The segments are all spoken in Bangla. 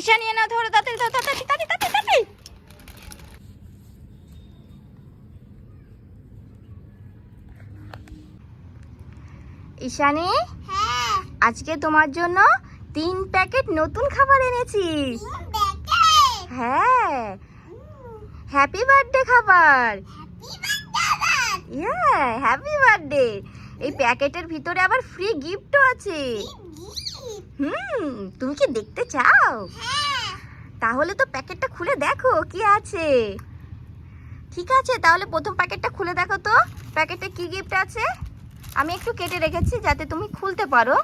ঈশা নিয়ে নাও ধরো তাড়াতাড়ি ধরো তাড়াতাড়ি তাড়াতাড়ি তাড়াতাড়ি ঈশানি হ্যাঁ। আজকে তোমার জন্য তিন প্যাকেট নতুন খাবার এনেছি। হ্যাঁ। হ্যাপি বার্থডে খাবার। ইয়া হ্যাপি বার্থডে এই প্যাকেটের ভিতরে আবার ফ্রি গিফটও আছে। হুম। তুমি কি দেখতে চাও? তাহলে তো প্যাকেটটা খুলে দেখো, কি আছে? ঠিক আছে, তাহলে প্রথম প্যাকেটটা খুলে দেখো তো। প্যাকেটে কি গিফট আছে? আমি একটু কেটে রেখেছি যাতে তুমি খুলতে পারো।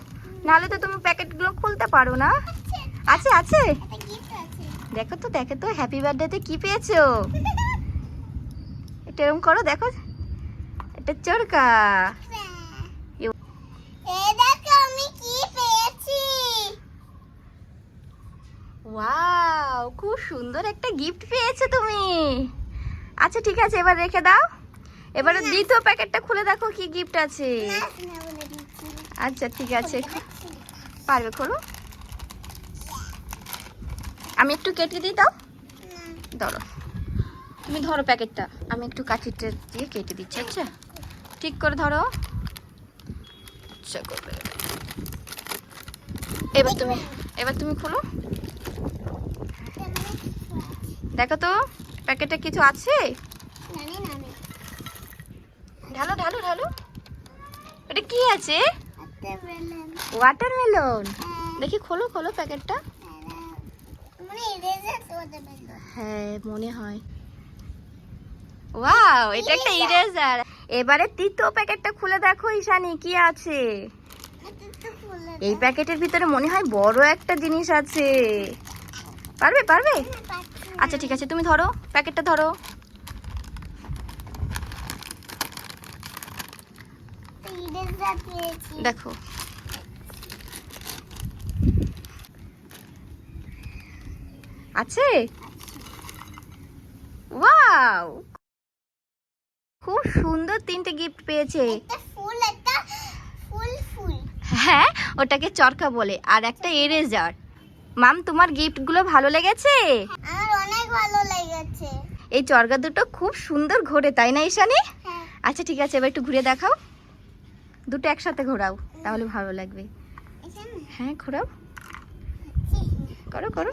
নাহলে তো তুমি প্যাকেটগুলো খুলতে পারো না। আছে আছে? আছে দেখো তো দেখো তো হ্যাপি বার্থডেতে কি পেয়েছ? এটা এরকম করো, দেখো। এটা চরকা এই দেখো আমি কি পেয়েছি ওয়াও খুব সুন্দর একটা গিফট পেয়েছ তুমি। আচ্ছা ঠিক আছে এবার রেখে দাও। এবারে দ্বিতীয় প্যাকেটটা খুলে দেখো কি গিফট আছে। দিচ্ছি। আচ্ছা ঠিক আছে। পারবে খোলো? আমি একটু কেটে দিই দাও ধরো। তুমি ধরো প্যাকেটটা। আমি একটু কাঠিটা দিয়ে কেটে দিচ্ছি আচ্ছা? ঠিক করে ধরো। আচ্ছা। এবার তুমি এবার তুমি খোলো। দেখো তো প্যাকেটে কিছু আছে? ঢালো ঢালো ঢালো। এটা কি আছে? ওয়াটারমেলন দেখি খোলো খোলো প্যাকেটটা। হ্যাঁ মনে হয়। ওয়াও এটা একটা ইরেজার এবারে তৃতীয় প্যাকেটটা খুলে দেখো ঈশানি কি আছে? এই প্যাকেটের ভিতরে মনে হয় বড় একটা জিনিস আছে। পারবে পারবে? আচ্ছা ঠিক আছে তুমি ধরো প্যাকেটটা ধরো। দেখো। আছে? ওয়াও! খুব সুন্দর তিনটে গিফট পেয়েছে। ফুল একটা ফুল ফুল। হ্যাঁ ওটাকে চরকা বলে আর একটা এরেজার মাম তোমার গিফটগুলো ভালো লেগেছে? অনেক ভালো লেগেছে। এই চরকা দুটো খুব সুন্দর ঘোরে তাই না ঈশানি? হ্যাঁ। আচ্ছা ঠিক আছে এবার একটু ঘুরে দেখাও। দুটো একসাথে ঘোরাও তাহলে ভালো লাগবে। হ্যাঁ ঘোরাও। করো করো।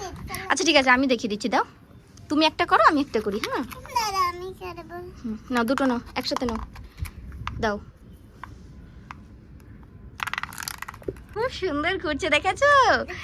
আচ্ছা ঠিক আছে আমি দেখিয়ে দিচ্ছি দাও। তুমি একটা করো আমি একটা করি হ্যাঁ? নাও দুটো নাও একসাথে নাও। দাও। খুব সুন্দর ঘুরছে দেখেছ?